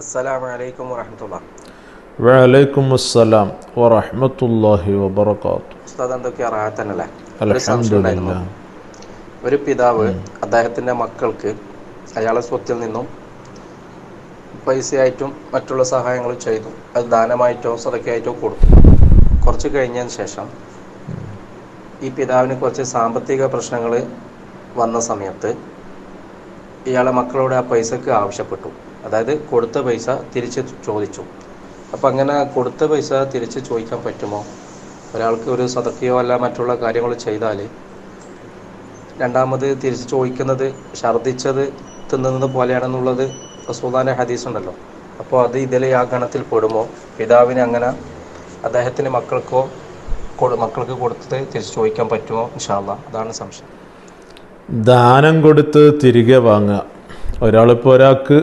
അസ്സലാമു അലൈക്കും വറഹമത്തുള്ള വലൈക്കും അസ്സലാം ഉസ്താദ് എന്തൊക്കെയാ ഒരു പിതാവ് അദ്ദേഹത്തിന്റെ മക്കൾക്ക് അയാളെ സ്വത്തിൽ നിന്നും പൈസയായിട്ടും മറ്റുള്ള സഹായങ്ങളും ചെയ്തു. അത് ദാനമായിട്ടോ സതക്കായിട്ടോ കൊടുത്തു. കുറച്ച് കഴിഞ്ഞതിന് ശേഷം ഈ പിതാവിന് കുറച്ച് സാമ്പത്തിക പ്രശ്നങ്ങൾ വന്ന സമയത്ത് ഇയാളെ മക്കളോട് ആ പൈസക്ക് ആവശ്യപ്പെട്ടു. അതായത് കൊടുത്ത പൈസ തിരിച്ച് ചോദിച്ചു. അപ്പം അങ്ങനെ കൊടുത്ത പൈസ തിരിച്ച് ചോദിക്കാൻ പറ്റുമോ? ഒരാൾക്ക് ഒരു സതക്കയോ അല്ല മറ്റുള്ള കാര്യങ്ങൾ ചെയ്താൽ രണ്ടാമത് തിരിച്ച് ചോദിക്കുന്നത് ഛർദ്ദിച്ചത് തിന്നുന്നത് പോലെയാണെന്നുള്ളത് റസൂദാന്റെ ഹദീസ് ഉണ്ടല്ലോ അപ്പോൾ അത് ഇതിലെ ആ ഗണത്തിൽ പെടുമോ? പിതാവിന് അങ്ങനെ അദ്ദേഹത്തിന് മക്കൾക്കോ മക്കൾക്ക് കൊടുത്തത് തിരിച്ച് ചോദിക്കാൻ പറ്റുമോ? ഇൻഷാല്ല അതാണ് സംശയം. ദാനം കൊടുത്ത് തിരികെ വാങ്ങുക. ഒരാളിപ്പോൾ ഒരാൾക്ക്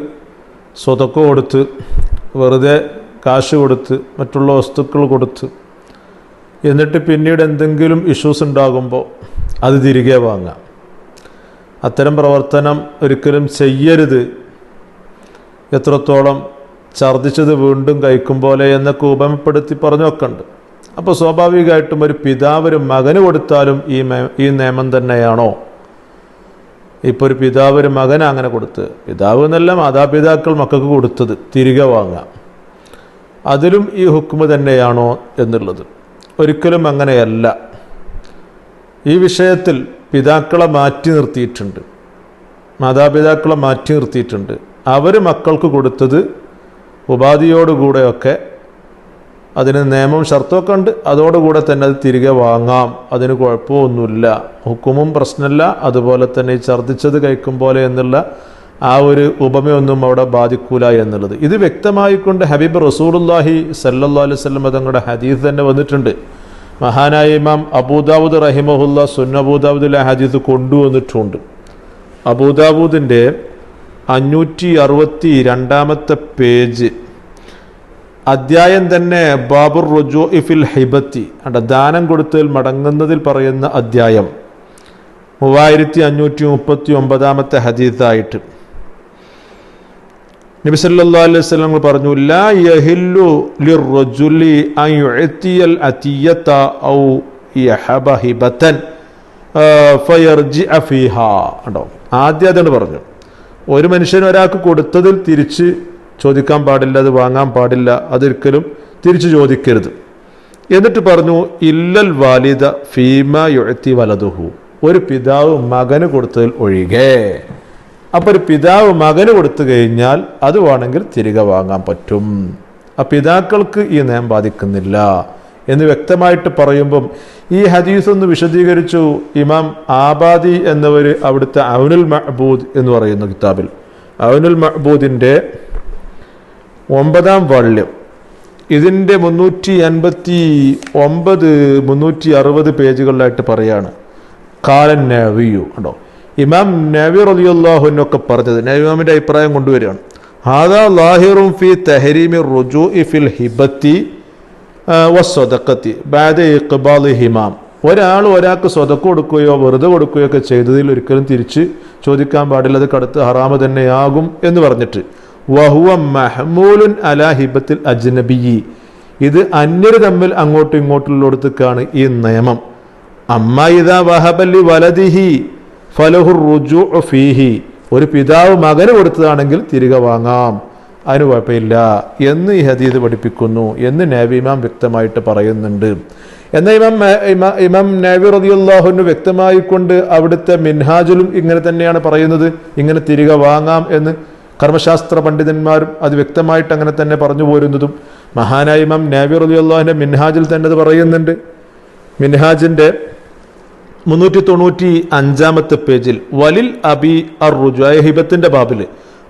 സ്വതക്ക കൊടുത്ത് വെറുതെ കാശ് കൊടുത്ത് മറ്റുള്ള വസ്തുക്കൾ കൊടുത്ത് എന്നിട്ട് പിന്നീട് എന്തെങ്കിലും ഇഷ്യൂസ് ഉണ്ടാകുമ്പോൾ അത് തിരികെ വാങ്ങാം അത്തരം പ്രവർത്തനം ഒരിക്കലും ചെയ്യരുത്. എത്രത്തോളം ഛർദ്ദിച്ചത് വീണ്ടും കഴിക്കും പോലെ എന്നൊക്കെ ഉപമപ്പെടുത്തി പറഞ്ഞൊക്കെ ഉണ്ട് അപ്പോൾ സ്വാഭാവികമായിട്ടും ഒരു പിതാവ് ഒരു മകന് കൊടുത്താലും ഈ ഈ നിയമം തന്നെയാണോ? ഇപ്പോൾ ഒരു പിതാവ് ഒരു മകൻ അങ്ങനെ കൊടുത്ത്. പിതാവ് എന്നല്ല മാതാപിതാക്കൾ മക്കൾക്ക് കൊടുത്തത്. തിരികെ വാങ്ങാം. അതിലും ഈ ഹുക്കുമ് തന്നെയാണോ എന്നുള്ളത്. ഒരിക്കലും അങ്ങനെയല്ല. ഈ വിഷയത്തിൽ പിതാക്കളെ മാറ്റി നിർത്തിയിട്ടുണ്ട്. മാതാപിതാക്കളെ മാറ്റി നിർത്തിയിട്ടുണ്ട്. അവർ മക്കൾക്ക് കൊടുത്തത് ഉപാധിയോടുകൂടെയൊക്കെ അതിന് നിയമം ഷർത്തുമൊക്കെ ഉണ്ട്. അതോടുകൂടെ തന്നെ അത് തിരികെ വാങ്ങാം. അതിന് കുഴപ്പമൊന്നുമില്ല. ഹുക്കുമും പ്രശ്നമില്ല. അതുപോലെ തന്നെ ഈ ഛർദ്ദിച്ചത് കഴിക്കും പോലെ എന്നുള്ള ആ ഒരു ഉപമയൊന്നും അവിടെ ബാധിക്കൂല എന്നുള്ളത്. ഇത് വ്യക്തമായിക്കൊണ്ട് ഹബീബ് റസൂലുല്ലാഹി സല്ലാ അലൈഹി സ്വലം തങ്ങളുടെ ഹദീസ് തന്നെ വന്നിട്ടുണ്ട്. മഹാനായ ഇമാം അബൂദാവൂദ് റഹിമഹുല്ല സുന്നബൂദാവൂദിലെ ഹദീസ് കൊണ്ടുവന്നിട്ടുണ്ട്. അബൂദാവൂദിന്റെ അഞ്ഞൂറ്റി അറുപത്തി രണ്ടാമത്തെ പേജ് അദ്ധ്യായം തന്നെ ബാബുർ റുജു ഇഫിൽ ഹിബത്തി. അണ്ട ദാനം കൊടുത്തതിൽ മടങ്ങുന്നതിൽ പറയുന്ന അധ്യായം. മൂവായിരത്തി അഞ്ഞൂറ്റി മുപ്പത്തി ഒമ്പതാമത്തെ ഹദീസായിട്ട്. നബി സല്ലല്ലാഹു അലൈഹി വസല്ലം പറഞ്ഞു ലാ അൻ ഔ യഹബ ഫയർജി ആദ്യം അതാണ് പറഞ്ഞു. ഒരു മനുഷ്യൻ ഒരാൾക്ക് കൊടുത്തതിൽ തിരിച്ച് ചോദിക്കാൻ പാടില്ല അത് വാങ്ങാൻ പാടില്ല അതൊരിക്കലും തിരിച്ചു ചോദിക്കരുത്. എന്നിട്ട് പറഞ്ഞു ഇല്ലൽ വാലിദ ഫീമ യുഴത്തി വലതുഹു ഒരു പിതാവ് മകന് കൊടുത്തതിൽ ഒഴികെ. അപ്പോൾ ഒരു പിതാവ് മകന് കൊടുത്തു കഴിഞ്ഞാൽ അത് വേണമെങ്കിൽ തിരികെ വാങ്ങാൻ പറ്റും. ആ പിതാക്കൾക്ക് ഈ നിയമം ബാധിക്കുന്നില്ല. എന്ന് വ്യക്തമായിട്ട് പറയുമ്പം ഈ ഹദീസ് ഒന്ന് വിശദീകരിച്ചു. ഇമാം ആബാദി എന്നവർ അവിടുത്തെ അവനുൽ മഹബൂദ് എന്ന് പറയുന്ന കിതാബിൽ. അവനുൽ മഹബൂദിന്റെ ഒമ്പതാം വാള്യം ഇതിന്റെ മുന്നൂറ്റി അൻപത്തി ഒമ്പത് മുന്നൂറ്റി അറുപത് പേജുകളിലായിട്ട് പറയാണ്. കാലൻ നവിയു ഉണ്ടോ ഇമാം നവി റലിയുല്ലാഹുനൊക്കെ പറഞ്ഞത് നവിമാമിന്റെ അഭിപ്രായം കൊണ്ടുവരികയാണ്. ഹാദാ ലാഹിറും ഫി തെഹരീമി റുജു ഇഫിൽ ഹിബത്തി വസ്വതക്കത്തി ബാദ ഇഖ്ബാൽ ഹിമാം. ഒരാൾ ഒരാൾക്ക് സ്വതക്ക് കൊടുക്കുകയോ വെറുതെ കൊടുക്കുകയോ ഒക്കെ ചെയ്തതിൽ ഒരിക്കലും തിരിച്ച് ചോദിക്കാൻ പാടില്ല അത് കടുത്ത് ഹറാമ് തന്നെയാകും എന്ന് പറഞ്ഞിട്ട്. വഹുവ മഹ്മൂലുൻ അലാ ഹിബത്തിൽ അജ്നബിയി. ഇത് അന്യര് തമ്മിൽ അങ്ങോട്ടും ഇങ്ങോട്ടുള്ളടത്തേക്കാണ് ഈ നിയമം. അമ്മ ഇതാ വഹബല്ലി വലദിഹി ഫലഹുർ റുജു ഫീഹി. ഒരു പിതാവ് മകന് കൊടുത്തതാണെങ്കിൽ തിരികെ വാങ്ങാം. അതിന് കുഴപ്പമില്ല. എന്ന് ഈ ഹദീദ് പഠിപ്പിക്കുന്നു. എന്ന് നബിമാം വ്യക്തമായിട്ട് പറയുന്നുണ്ട്. എന്നാൽ ഇമാം ഇമാം നബി റതിയുള്ളാഹുന് വ്യക്തമായിക്കൊണ്ട് അവിടുത്തെ മിൻഹാജിലും ഇങ്ങനെ തന്നെയാണ് പറയുന്നത്. ഇങ്ങനെ തിരികെ വാങ്ങാം എന്ന് കർമ്മശാസ്ത്ര പണ്ഡിതന്മാരും അത് വ്യക്തമായിട്ട് അങ്ങനെ തന്നെ പറഞ്ഞു പോരുന്നതും മഹാനായ ഇമാം നബി അള്ളാഹിന്റെ മിൻഹാജിൽ തന്നെ അത് പറയുന്നുണ്ട്. മിൻഹാജിന്റെ മുന്നൂറ്റി തൊണ്ണൂറ്റി അഞ്ചാമത്തെ പേജിൽ വലിൽ അബി അർ റുജു അയ ഹിബത്തിന്റെ ബാബിൽ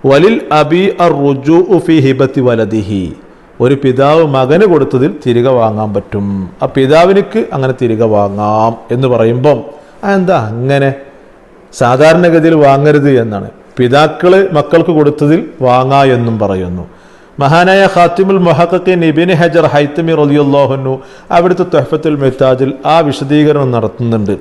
വലിൽ അബി അർ റുജു ഉഫി ഹിബത്തി വലദിഹി ഒരു പിതാവ് മകന് കൊടുത്തതിൽ തിരികെ വാങ്ങാൻ പറ്റും. ആ പിതാവിനിക്ക് അങ്ങനെ തിരികെ വാങ്ങാം എന്ന് പറയുമ്പം അതെന്താ അങ്ങനെ സാധാരണഗതിയിൽ വാങ്ങരുത് എന്നാണ്. പിതാക്കൾ മക്കൾക്ക് കൊടുത്തതിൽ വാങ്ങാ എന്നും പറയുന്നു. മഹാനായ ഖാത്തിമുൽ മൊഹഖീൻ നിബിൻ ഹജർ ഹൈത്തമി റലിയുല്ലാഹുന്നു അവിടുത്തെ തൊഹഫത്തുൽ മെഹ്താജിൽ ആ വിശദീകരണം നടത്തുന്നുണ്ട്.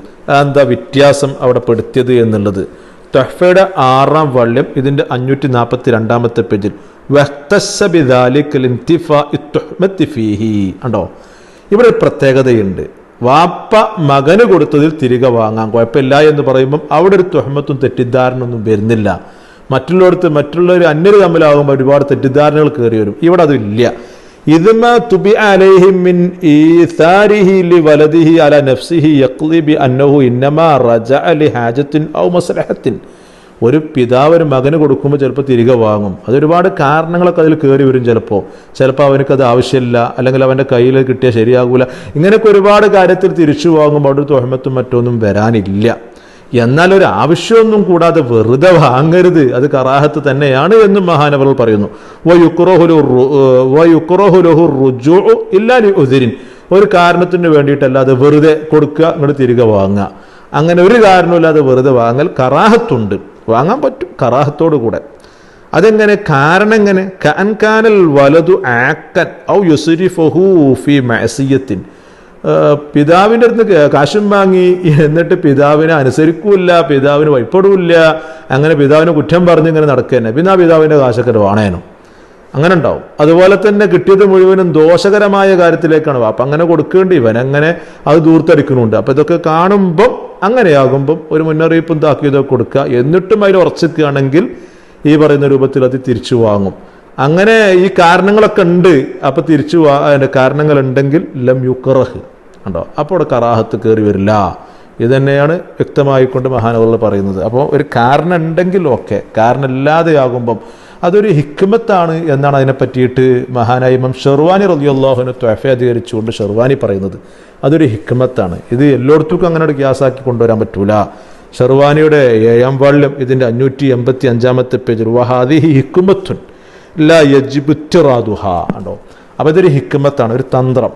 എന്താ വ്യത്യാസം അവിടെ പെടുത്തിയത് എന്നുള്ളത്. തൊഹഫയുടെ ആറാം വള്യം ഇതിന്റെ അഞ്ഞൂറ്റി നാൽപ്പത്തി രണ്ടാമത്തെ പേജിൽ ഉണ്ടോ ഇവിടെ ഒരു പ്രത്യേകതയുണ്ട്. വാപ്പ മകന് കൊടുത്തതിൽ തിരികെ വാങ്ങാൻ കുഴപ്പമില്ല എന്ന് പറയുമ്പം അവിടെ ഒരു തുഹമത്തും തെറ്റിദ്ധാരണൊന്നും വരുന്നില്ല. മറ്റുള്ളവർക്ക് മറ്റുള്ളവർ അന്യർ തമ്മിലാകുമ്പോൾ ഒരുപാട് തെറ്റിദ്ധാരണകൾ കയറി വരും. ഇവിടെ അതില്ല ഇതുമ തുബി അലൈഹി മിൻ ഈസാരിഹി അല നഫ്സിഹി യഖ്ലി ബി അന്നഹു ഇന്നമാ റജഅ ലി ഹാജത്തിൻ ഔ മസ്ലഹത്തിൻ. ഒരു പിതാവ് ഒരു മകന് കൊടുക്കുമ്പോൾ ചിലപ്പോൾ തിരികെ വാങ്ങും. അതൊരുപാട് കാരണങ്ങളൊക്കെ അതിൽ കയറി വരും ചിലപ്പോൾ ചിലപ്പോൾ അവനക്ക് അത് ആവശ്യമില്ല അല്ലെങ്കിൽ അവന്റെ കയ്യിൽ കിട്ടിയാൽ ശരിയാകൂല. ഇങ്ങനെയൊക്കെ ഒരുപാട് കാര്യത്തിൽ തിരിച്ചു വാങ്ങുമ്പോൾ അവിടെ തൊഹമത്തും മറ്റൊന്നും വരാനില്ല. എന്നാൽ ഒരു ആവശ്യമൊന്നും കൂടാതെ വെറുതെ വാങ്ങരുത്. അത് കറാഹത്ത് തന്നെയാണ് എന്നും മഹാനവർ പറയുന്നു. ഉദിരിൻ. ഒരു കാരണത്തിന് വേണ്ടിയിട്ടല്ലാതെ വെറുതെ കൊടുക്കുക ഇങ്ങോട്ട് തിരികെ വാങ്ങുക. അങ്ങനെ ഒരു കാരണമില്ലാതെ വെറുതെ വാങ്ങൽ കറാഹത്തുണ്ട്. വാങ്ങാൻ പറ്റും കറാഹത്തോടു കൂടെ. അതെങ്ങനെ? കാരണം എങ്ങനെ കൻകാനൽ വലതു ആക്കൻ ഔ യുസുരിഫഹു ഫി മഅസിയത്തിൻ. പിതാവിന്റെ അടുത്ത് കാശും വാങ്ങി എന്നിട്ട് പിതാവിനെ അനുസരിക്കൂല പിതാവിന് വഴിപ്പെടില്ല അങ്ങനെ പിതാവിനെ കുറ്റം പറഞ്ഞ് ഇങ്ങനെ നടക്കുക പിന്നെ ആ പിതാവിന്റെ കാശൊക്കെ വാണേനും. അങ്ങനെ ഉണ്ടാവും അതുപോലെ തന്നെ കിട്ടിയത് മുഴുവനും ദോഷകരമായ കാര്യത്തിലേക്കാണ്. അപ്പം അങ്ങനെ കൊടുക്കേണ്ടി ഇവൻ അങ്ങനെ അത് ദൂർത്തടിക്കുന്നുണ്ട്. അപ്പം ഇതൊക്കെ കാണുമ്പം അങ്ങനെയാകുമ്പം ഒരു മുന്നറിയിപ്പും താക്കീതോ കൊടുക്കുക. എന്നിട്ടും അതിൽ ഉറച്ചിക്കുകയാണെങ്കിൽ ഈ പറയുന്ന രൂപത്തിൽ അത് തിരിച്ചു വാങ്ങും. അങ്ങനെ ഈ കാരണങ്ങളൊക്കെ ഉണ്ട്. അപ്പോൾ തിരിച്ചു വാ ഉണ്ടെങ്കിൽ ലം യുക്കറഹ് ഉണ്ടോ അപ്പോൾ അവിടെ കറാഹത്ത് കയറി വരില്ല. ഇത് തന്നെയാണ് വ്യക്തമായിക്കൊണ്ട് മഹാനവറുകൾ പറയുന്നത്. അപ്പോൾ ഒരു കാരണം ഉണ്ടെങ്കിൽ ഓക്കെ. കാരണം ഇല്ലാതെയാകുമ്പം അതൊരു ഹിക്മത്താണ് എന്നാണ് അതിനെ പറ്റിയിട്ട് മഹാനായ ഇമാം ഷെർവാനി റബിയുള്ളാഹുവിനെ ത്വഫ അധികരിച്ചുകൊണ്ട് ഷെർവാനി പറയുന്നത്. അതൊരു ഹിക്മത്താണ്. ഇത് എല്ലായിടത്തും അങ്ങനെ ഒരു ഗ്യാസാക്കി കൊണ്ടുവരാൻ പറ്റൂല. ഷെർവാനിയുടെ ഏഴാം വാള്യം ഇതിന്റെ അഞ്ഞൂറ്റി എൺപത്തി അഞ്ചാമത്തെ പേജിൽ വഹാദി ഹിക്കുമത്തുൻ ല യജിബുറ്ററാദുഹ ഉണ്ടോ അപ്പോൾ ഇതൊരു ഹിക്മത്താണ് ഒരു തന്ത്രം.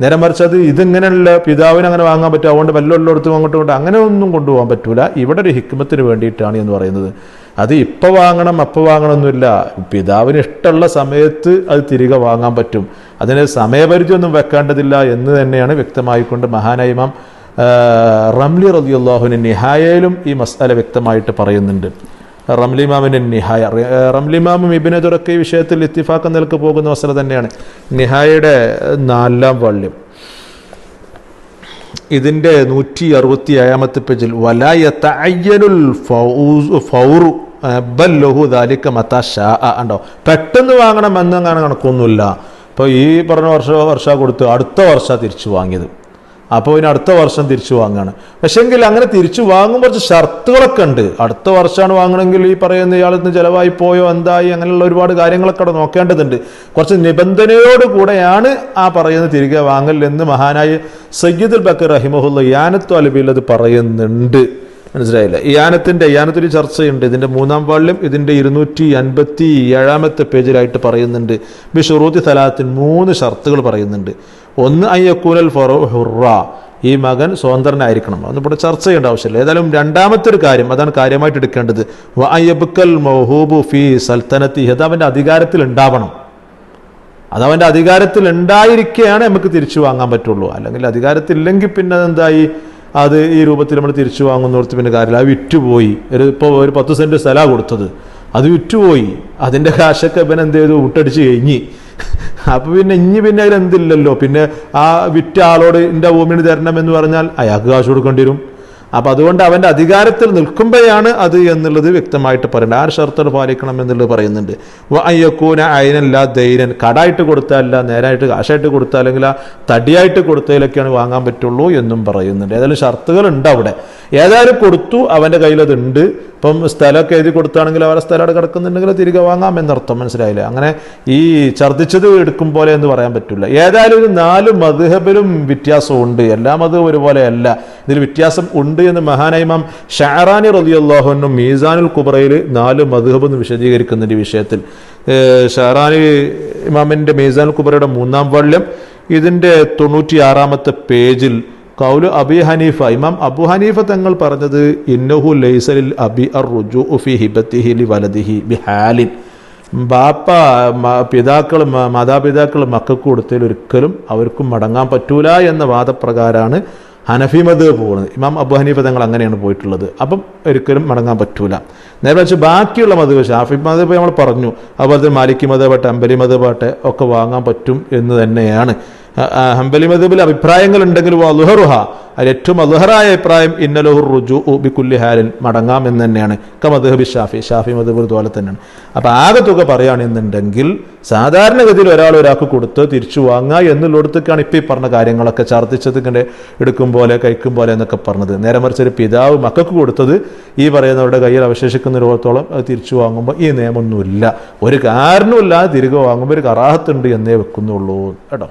നേരെ മറിച്ച് അത് ഇതിങ്ങനെയുള്ള പിതാവിന് അങ്ങനെ വാങ്ങാൻ പറ്റും അതുകൊണ്ട് വല്ലയിടത്തും അങ്ങോട്ടും കൊണ്ട് അങ്ങനെ ഒന്നും കൊണ്ടുപോകാൻ പറ്റൂല. ഇവിടെ ഒരു ഹിക്മത്തിന് വേണ്ടിയിട്ടാണ് എന്ന് പറയുന്നത്. അത് ഇപ്പം വാങ്ങണം അപ്പം വാങ്ങണമെന്നില്ല പിതാവിന് ഇഷ്ടമുള്ള സമയത്ത് അത് തിരികെ വാങ്ങാൻ പറ്റും. അതിന് സമയപരിധിയൊന്നും വെക്കേണ്ടതില്ല എന്ന് തന്നെയാണ് വ്യക്തമായിക്കൊണ്ട് മഹാനൈമം റംലി റലിയുള്ളാഹുവിന് നിഹായയിലും ഈ മസാല വ്യക്തമായിട്ട് പറയുന്നുണ്ട്. റംലിമാമിന്റെ നിഹായ റംലിമാമും ഇബിനെതുറൊക്കെ ഈ വിഷയത്തിൽ ഇത്തിഫാക്കം നിലയ്ക്ക് പോകുന്ന മസാല തന്നെയാണ്. നിഹായയുടെ നാലാം വള്യം ഇതിന്റെ നൂറ്റി അറുപത്തി ഏഴാമത്തെ പേജിൽ വലായത്ത അയ്യനുൽ ഫൗറു ബല്ലഹു ദാലിക്ക മത്ത ഷാ ഉണ്ടോ പെട്ടെന്ന് വാങ്ങണം എന്നങ്ങനെ കണക്കൊന്നുമില്ല. ഇപ്പോൾ ഈ പറഞ്ഞ വർഷം വർഷം കൊടുത്ത് അടുത്ത വർഷം തിരിച്ചു വാങ്ങിയത്. അപ്പോൾ ഇനി അടുത്ത വർഷം തിരിച്ചു വാങ്ങുകയാണ് പക്ഷെങ്കിൽ അങ്ങനെ തിരിച്ചു വാങ്ങുമ്പോൾ കുറച്ച് ഷർത്തുകളൊക്കെ ഉണ്ട്. അടുത്ത വർഷമാണ് വാങ്ങണമെങ്കിൽ ഈ പറയുന്ന ഇയാളിൽ നിന്ന് ചിലവായി പോയോ എന്തായി അങ്ങനെയുള്ള ഒരുപാട് കാര്യങ്ങളൊക്കെ അവിടെ നോക്കേണ്ടതുണ്ട്. കുറച്ച് നിബന്ധനയോട് കൂടെയാണ് ആ പറയുന്നത് തിരികെ വാങ്ങൽ എന്ന് മഹാനായ സയ്യിദുൽ ബക്കർ റഹിമഹുല്ല യാനത്തു അലബിയിൽ അത് പറയുന്നുണ്ട്. മനസ്സിലായില്ല? യാനത്തിന്റെ ഇയാനത്തിൽ ചർച്ചയുണ്ട്. ഇതിന്റെ മൂന്നാം വാളിലും ഇതിന്റെ ഇരുന്നൂറ്റി അൻപത്തി ഏഴാമത്തെ പേജിലായിട്ട് പറയുന്നുണ്ട്. ബിഷുറൂത്തി സലാത്തിൻ മൂന്ന് ഷർത്തുകൾ പറയുന്നുണ്ട്. ഒന്ന് അയ്യക്കൂനൽ ഫറോ ഹുറ. ഈ മകൻ സ്വതന്ത്രനായിരിക്കണം അതൊന്നും ഇവിടെ ചർച്ച ചെയ്യേണ്ട ആവശ്യമില്ല. ഏതായാലും രണ്ടാമത്തെ ഒരു കാര്യം അതാണ് കാര്യമായിട്ട് എടുക്കേണ്ടത്. വ അയ്യബുക്കൽ മൗഹൂബു ഫി സൽത്തനത്തി അത് അവന്റെ അധികാരത്തിൽ ഉണ്ടാവണം. അത് അവന്റെ അധികാരത്തിൽ ഉണ്ടായിരിക്കുകയാണ് നമുക്ക് തിരിച്ചു വാങ്ങാൻ പറ്റുള്ളൂ. അല്ലെങ്കിൽ അധികാരത്തിൽ ഇല്ലെങ്കിൽ പിന്നെ എന്തായി അത് ഈ രൂപത്തിൽ നമ്മൾ തിരിച്ചു വാങ്ങുന്നോർത്ത് പിന്നെ കാര്യമില്ല. അത് വിറ്റുപോയി. ഒരു ഇപ്പോൾ ഒരു പത്ത് സെന്റ് സ്ഥലമാണ് കൊടുത്തത്. അത് വിറ്റുപോയി. അതിന്റെ കാശൊക്കെ ഇവൻ എന്ത് ചെയ്തു? വിട്ടടിച്ച് കഴിഞ്ഞ്. അപ്പോൾ പിന്നെ ഇനി പിന്നെ അതിൽ എന്തില്ലല്ലോ? പിന്നെ ആ വിറ്റ ആളോട് എന്റെ ഭൂമിന് തരണം എന്ന് പറഞ്ഞാൽ അയാൾക്ക് കാശ് കൊടുക്കേണ്ടി വരും അപ്പം അതുകൊണ്ട് അവന്റെ അധികാരത്തിൽ നിൽക്കുമ്പോഴാണ് അത് എന്നുള്ളത് വ്യക്തമായിട്ട് പറയുന്നത് ആ ഷർത്തർ പാലിക്കണം എന്നുള്ളത് പറയുന്നുണ്ട്. അയ്യക്കൂന അയനല്ല ധൈര്യൻ കടായിട്ട് കൊടുത്താലല്ല നേരായിട്ട് കാശായിട്ട് കൊടുത്താൽ അല്ലെങ്കിൽ ആ തടിയായിട്ട് കൊടുത്തതിലൊക്കെയാണ് വാങ്ങാൻ പറ്റുള്ളൂ എന്നും പറയുന്നുണ്ട്. ഏതായാലും ഷർത്തുകൾ ഉണ്ട് അവിടെ. ഏതായാലും കൊടുത്തു അവന്റെ കയ്യിലതുണ്ട് ഇപ്പം സ്ഥലമൊക്കെ എഴുതി കൊടുത്താണെങ്കിൽ അവരുടെ സ്ഥലം അവിടെ കിടക്കുന്നുണ്ടെങ്കിൽ തിരികെ വാങ്ങാം എന്നർത്ഥം മനസ്സിലായില്ലേ? അങ്ങനെ ഈ ഛർദ്ദിച്ചത് എടുക്കും പോലെ എന്ന് പറയാൻ പറ്റില്ല. ഏതായാലും ഒരു നാല് മധുഹബിലും വ്യത്യാസമുണ്ട് എല്ലാ മതവും ഒരുപോലെയല്ല. ഇതിൽ വ്യത്യാസം ഉണ്ട് എന്ന് മഹാനൈമാം ഷാറാനി റലിയല്ലാഹുനും മീസാനുൽ കുബറയിൽ നാല് മധുഹബ് എന്ന് വിശദീകരിക്കുന്നുണ്ട് ഈ വിഷയത്തിൽ. ഷാറാനി ഇമാമിന്റെ മീസാനുൽ കുബറയുടെ മൂന്നാം വള്യം ഇതിന്റെ തൊണ്ണൂറ്റിയാറാമത്തെ പേജിൽ കൗലു അബി ഹനീഫ ഇമാം അബു ഹനീഫ തങ്ങൾ പറഞ്ഞത് ഇന്നഹു ലൈസലിൽ അബി അർ റുജു ഉഫി ഹിബത്തിഹി ലി വലദിഹി ബി ഹാലിൻ ബാപ്പ പിതാക്കൾ മാതാപിതാക്കൾ മക്കൾക്ക് കൊടുത്തതിൽ ഒരിക്കലും അവർക്കും മടങ്ങാൻ പറ്റൂല എന്ന വാദപ്രകാരമാണ് ഹനഫി മത് പോകുന്നത്. ഇമാം അബു ഹനീഫ തങ്ങൾ അങ്ങനെയാണ് പോയിട്ടുള്ളത്. അപ്പം ഒരിക്കലും മടങ്ങാൻ പറ്റൂല. നേരെ വെച്ച് ബാക്കിയുള്ള മതബ് ഷാഫി മതബ് നമ്മൾ പറഞ്ഞു അതുപോലെ തന്നെ മാലിക്കി മതപാട്ടെ അമ്പലി മതപാട്ടെ ഒക്കെ വാങ്ങാൻ പറ്റും എന്ന് തന്നെയാണ്. ഹംബലി മദബിൽ അഭിപ്രായങ്ങൾ ഉണ്ടെങ്കിലും അലുഹറുഹ അതിൽ ഏറ്റവും അലുഹറായ അഭിപ്രായം ഇന്നലുഹുർ റുജു ബിക്കുല്ലി ഹാലിൻ മടങ്ങാം എന്ന് തന്നെയാണ്. ക മധുഹബി ഷാഫി ഷാഫി മദബ് പോലെ തന്നെയാണ്. അപ്പം ആകെ തുക പറയുകയാണെന്നുണ്ടെങ്കിൽ സാധാരണഗതിയിൽ ഒരാൾ ഒരാൾക്ക് കൊടുത്ത് തിരിച്ചു വാങ്ങുക എന്നുള്ളിടത്തേക്കാണ് ഇപ്പം ഈ പറഞ്ഞ കാര്യങ്ങളൊക്കെ ഛർദ്ദിച്ചത് ഇങ്ങനെ എടുക്കും പോലെ കഴിക്കും പോലെ എന്നൊക്കെ പറഞ്ഞത്. നേരെ മറിച്ച് ഒരു പിതാവ് മക്കൾക്ക് കൊടുത്തത് ഈ പറയുന്നവരുടെ കയ്യിൽ അവശേഷിക്കുന്ന രൂപത്തോളം അത് തിരിച്ചു വാങ്ങുമ്പോൾ ഈ നിയമമൊന്നുമില്ല. ഒരു കാരണമില്ലാതെ തിരികെ വാങ്ങുമ്പോൾ ഒരു കറാഹത്തുണ്ട് എന്നേ വെക്കുന്നുള്ളൂ കേട്ടോ.